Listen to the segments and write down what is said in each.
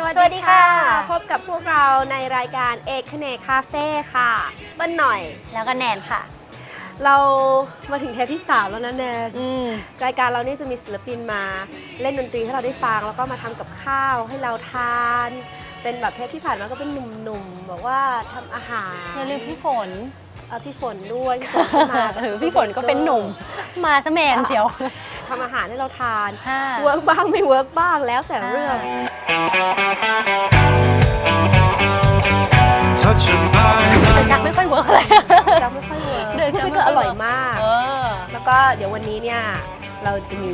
สวัสดีค่ะ พบกับพวกเราในรายการเอกเนกคาเฟ่ค่ะเปิ้ลหน่อย แล้วก็แนนค่ะ เรามาถึงเทปที่สามแล้วนะแนนอืมรายการเรานี่จะมีศิลปินมาเล่นดนตรีให้เราได้ฟัง แล้วก็มาทำกับข้าวให้เราทาน เป็นแบบเทปที่ผ่านมาก็เป็นหนุ่มๆบอกว่าทำอาหารอย่าลืมพี่ฝนเอ่อพี่ฝนด้วยพี่ฝนก็มาเออพี่ฝนก็เป็นหนุ่ม มาซะแมนเชียวทำอาหารให้เราทานค่ะเวิร์กบ้างไม่เวิร์กบ้างแล้วแต่เรื่อง Touch your thighs แต่ on จักไม่ค่อยเวิร์กเลย จะไม่ค่อยเวิร์กเดี๋ยวจะพี่ก็อร่อยมาก เออ แล้วก็เดี๋ยววันนี้เนี่ย เราจะมี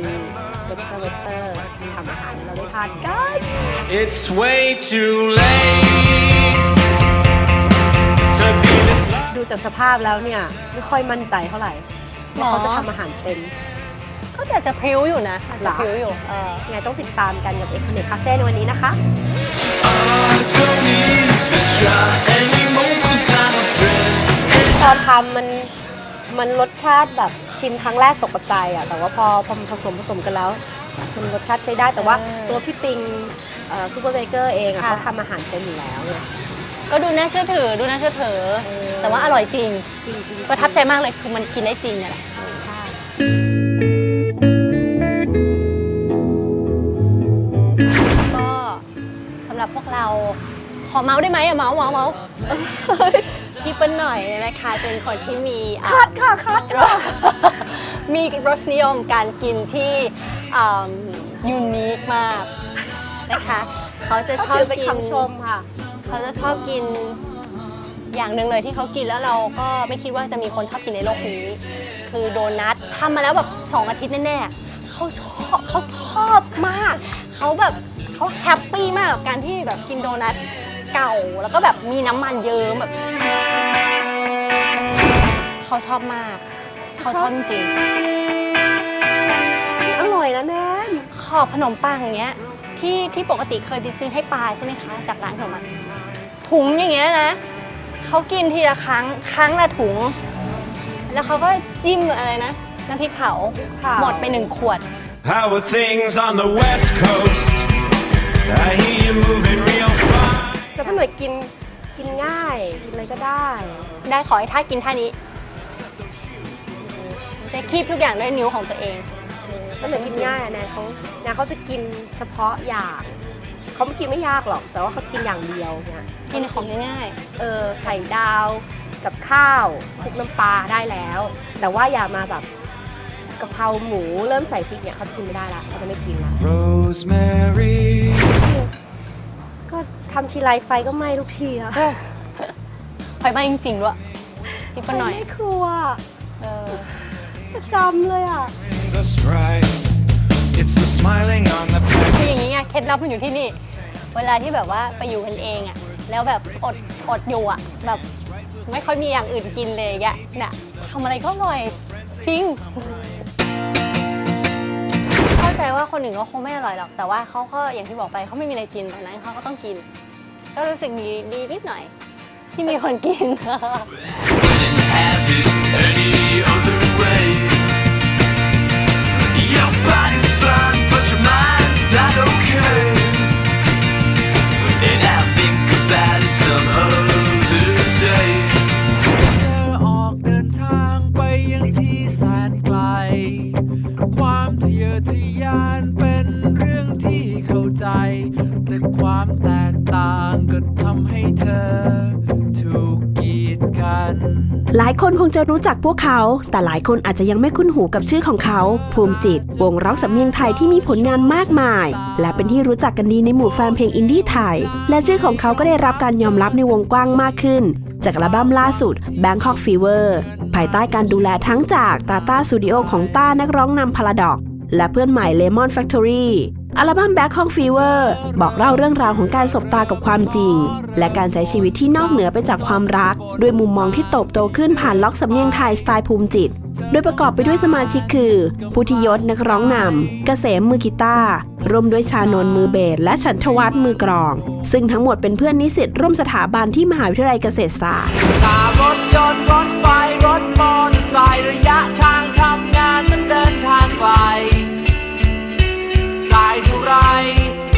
เวทเตอร์เวทเตอร์ทำอาหารให้เราได้ทานกัน It's way too late to be this low. ดูจากสภาพแล้วเนี่ย ไม่ค่อยมั่นใจเท่าไหร่หรอว่าเขาจะทำอาหารเป็น ก็อาจจะพริ้วอยู่นะอาจจะพริ้วอยู่เออยังไงต้องติดตามกันกับเอ็กซ์เนคาเฟ่ในวันนี้นะคะ I don't even try anymore 'cause I'm afraid. ตอนทำมันมันรสชาติแบบชิมครั้งแรกตกใจอะแต่ว่าพอพอผสมผสมกันแล้วมันรสชาติใช้ได้แต่ว่าเออตัวพี่ปิงซูเปอร์เบเกอร์เองอะค่ะเขาทำอาหารเป็นอยู่แล้วไงก็ดูน่าเชื่อถือดูน่าเชื่อถือเออแต่ว่าอร่อยจริงจริงๆประทับใจมากเลยคือมันกินได้จริงเนี่ยแหละ สำหรับพวกเรา ขอเมาส์ได้ไหมอะเมาส์เมาส์เมาส์พี่เปิ้ลหน่อยนะคะจะเป็นคนที่มีอ่าคัดค่ะคัดมีรสนิยมการกินที่ยูนิคมากนะคะเขาจะชอบเป็นกินคำชมค่ะ เขาจะชอบกินอย่างหนึ่งเลยที่เขากินแล้วเราก็ไม่คิดว่าจะมีคนชอบกินในโลกนี้ คือโดนัททำมาแล้วแบบ2อาทิตย์แน่ๆเขาชอบเขาชอบมาก เขาแบบเขาแฮปปี้มากกับการที่แบบกินโดนัทเก่าแล้วก็แบบมีน้ำมันเยิ้มแบบเขาชอบมาก เขาชอบจริงอร่อยนะแนนๆขอบขนมปังอย่างเงี้ยที่ที่ปกติเคยดิซื้อให้ปลาใช่ไหมคะ จากร้านขนมปังถุงอย่างเงี้ยนะเขากินทีละครั้งครั้งละถุง แล้วเขาก็จิ้มอะไรนะน้ำพริกเผาค่ะหมดไปหนึ่งขวด How are things on the west coast? I hear you moving real fine. จะเป็นหน่วยกินกินง่ายกินอะไรก็ได้ ได้ขอให้ท่ากินท่านี้จะคีบทุกอย่างด้วยนิ้วของตัวเองเป็นหน่วยกินง่ายอะแนนเขาแนนเขาจะกินเฉพาะอย่างเขาไม่กินไม่ยากหรอก แต่ว่าเขาจะกินอย่างเดียวเนี่ยกินของง่ายเออไข่ดาวกับข้าวคลุกน้ำปลาได้แล้ว แต่ว่าอย่ามาแบบ กะเพราหมูเริ่มใส่พริกเนี่ยเขาจะกินไม่ได้ละเขาจะไม่กินละ Rosemary. ก็ทำทีไรไฟก็ไหม้ทุกทีอะๆไฟไหม้จริงๆด้วยพี่ปะหน่อย ไม่ครัวเออประจำเลยอะ The stride. It's the smiling on the คืออย่างนี้ไงเคล็ดลับมันอยู่ที่นี่ เวลาที่แบบว่าไปอยู่กันเองอะแล้วแบบอดอดอยู่อะแบบไม่ค่อยมีอย่างอื่นกินเลยอะน่ะทำอะไรก็อร่อยจริงเข้า ใจว่าคนอื่นก็คงไม่อร่อยหรอก แต่ว่าเขาก็อย่างที่บอกไปเขาไม่มีอะไรกินตอนนั้นเขาก็ต้องกิน ก็รู้สึกดีดีนิดหน่อย ที่มีคนกิน เธอออกเดินทางไปยังที่แสนไกล ความแตกต่างก็ทำให้เธอ ถูกกีดกัน หลายคนคงจะรู้จักพวกเขา แต่หลายคนอาจจะยังไม่คุ้นหูกับชื่อของเขา ภูมิจิต วงร็อกสำเนียงไทยที่มีผลงานมากมาย และเป็นที่รู้จักกันดีในหมู่แฟนเพลงอินดี้ไทย และชื่อของเขาก็ได้รับการยอมรับในวงกว้างมากขึ้น จากอัลบั้มล่าสุด Bangkok Fever ภายใต้การดูแลทั้งจากตาตาสตูดิโอของต้านักร้องนำพาราดอก และเพื่อนใหม่ Lemon Factory อัลบั้ม Bangkok Fever บอกเล่าเรื่องราวของการสบตากับความจริง และการใช้ชีวิตที่นอกเหนือไปจากความรัก ด้วยมุมมองที่โตบโตขึ้นผ่านล็อกสำเนียงไทยสไตล์ภูมิจิต โดยประกอบไปด้วยสมาชิกคือ พุทธิยศนักร้องนำเกษมมือกีตาร์ร่วมด้วยชานนท์มือเบสและฉันทวัฒน์มือกรอง ซึ่งทั้งหมดเป็นเพื่อนนิสิตร่วมสถาบันที่มหาวิทยาลัยเกษตรศาสตร์ ตารถยรถไฟรถมอเตอร์ไซค์ระยะทางทำงานต้องเดินทางไกลจ่ายเท่าไร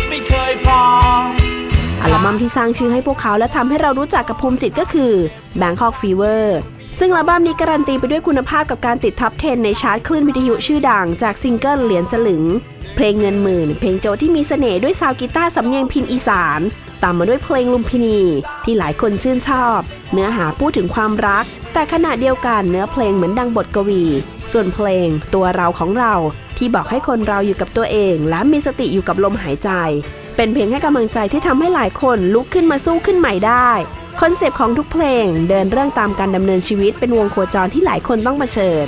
ไม่เคยพอบั้มที่สร้างชื่อให้พวกเขาและทำให้เรารู้จักกับภูมิจิตก็คือ Bangkok Fever ซึ่งอัลบั้มนี้การันตีไปด้วยคุณภาพกับการติดท็อป 10 ในชาร์ตคลื่นวิทยุชื่อดังจากซิงเกิลเหรียญสลึง เพลงเงินหมื่น เพลงโจที่มีเสน่ห์ด้วยซาวกีตาร์สำเนียงพินอีสาน ตามมาด้วยเพลงลุมพินี ที่หลายคนชื่นชอบ เนื้อหาพูดถึงความรัก แต่ขณะเดียวกันเนื้อเพลงเหมือนดังบทกวี ส่วนเพลงตัวเราของเราที่บอกให้คนเราอยู่กับตัวเอง และมีสติอยู่กับลมหายใจ เป็นเพลงให้กำลังใจที่ทำให้หลายคนลุกขึ้นมาสู้ขึ้นใหม่ได้คอนเซปต์ของทุกเพลงเดินเรื่องตามการดำเนินชีวิตเป็นวงโคจรที่หลายคนต้องเผชิญ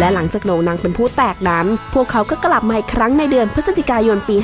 และหลังจากโด่งดังเป็นผู้แตกนั้น พวกเขาก็กลับมาอีกครั้งในเดือนพฤศจิกายนปี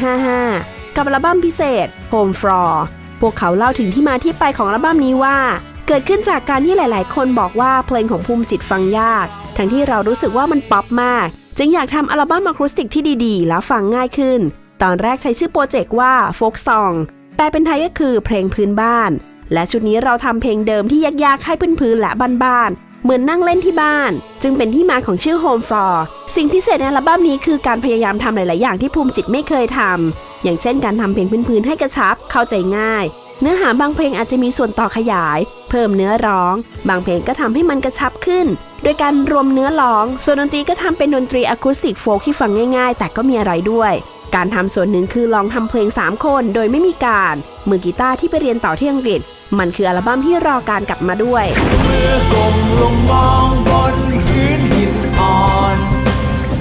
55 กับอัลบั้มพิเศษ Home Floor พวกเขาเล่าถึงที่มาที่ไปของอัลบั้มนี้ว่า เกิดขึ้นจากการที่หลาย ๆ คนบอกว่าเพลงของภูมิจิตฟังยาก ทั้งที่เรารู้สึกว่ามันป๊อปมาก จึงอยากทำอัลบั้มอะคูสติกที่ดี ๆ แล้วฟังง่ายขึ้น ตอนแรกใช้ชื่อโปรเจกต์ว่า Folk Song แปลเป็นไทยก็คือเพลงพื้นบ้าน และชุดนี้เราทำเพลงเดิมที่ยากๆให้พื้นๆและบ้านๆ เหมือนนั่งเล่นที่บ้าน จึงเป็นที่มาของชื่อ Home f l o r สิ่งพิเศษในอัลบั้มนี้คือการพยายามทำหลาย ๆ อย่างที่ภูมิจิตไม่เคยทำอย่างเช่นการทำเพลงพื้นๆให้กระชับ เข้าใจง่าย เนื้อหาบางเพลงอาจจะมีส่วนต่อขยาย เพิ่มเนื้อร้อง บางเพลงก็ทำให้มันกระชับขึ้น โดยการรวมเนื้อร้อง ส่วนดนตรีก็ทำเป็นดนตรีอะคูสติกโฟล์ที่ฟังง่าย ๆ แต่ก็มีอะไรด้วย การทำส่วนหนึ่งคือลองทำเพลง 3 คนโดยไม่มีการ มือกีตาร์ที่ไปเรียนต่อที่อังกฤษ มันคืออัลบั้มที่รอการกลับมาด้วยเมื่อกลมลงมองบนพื้นหินอ่อน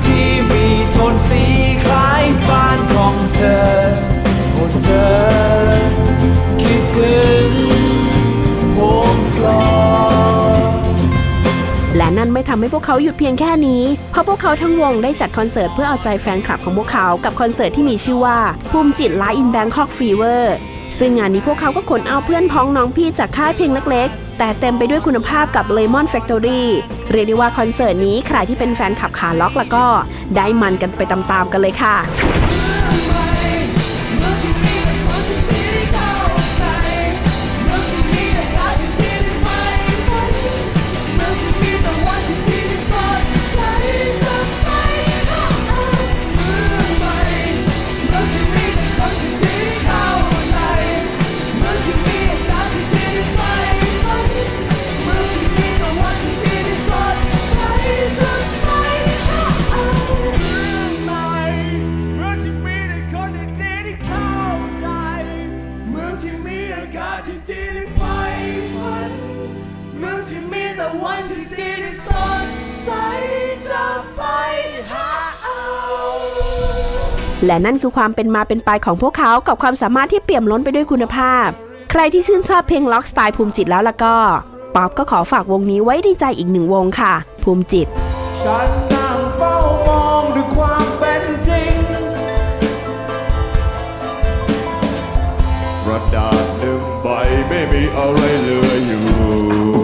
ที่มีโทนสีคล้ายบ้านของเธอโอ้เธอคิดถึง นั่นไม่ทำให้พวกเขาหยุดเพียงแค่นี้ เพราะพวกเขาทั้งวงได้จัดคอนเสิร์ตเพื่อเอาใจแฟนคลับของพวกเขากับคอนเสิร์ตที่มีชื่อว่าภูมิจิตไลฟ์อินแบงคอกฟีเวอร์ซึ่งงานนี้พวกเขาก็ขนเอาเพื่อนพ้องน้องพี่จากค่ายเพลงเล็กๆ แต่เต็มไปด้วยคุณภาพกับ Lemon Factory เรียกได้ว่าคอนเสิร์ตนี้ใครที่เป็นแฟนคลับขาล็อกแล้วก็ ได้มันกันไปตามๆกันเลยค่ะ ที่มีแต่วันที่ดีที่สดใสจะไปหาเอา และนั่นคือความเป็นมาเป็นไปของพวกเขากับความสามารถที่เปี่ยมล้นไปด้วยคุณภาพ ใครที่ชื่นชอบเพลงล็อกสไตล์ภูมิจิตแล้วล่ะก็ป๊อปก็ขอฝากวงนี้ไว้ในใจอีกหนึ่งวงค่ะ ภูมิจิต ฉันนั่งเฝ้ามองด้วยความเป็นจริงกระดาษหนึ่งใบไม่มีอะไรเลย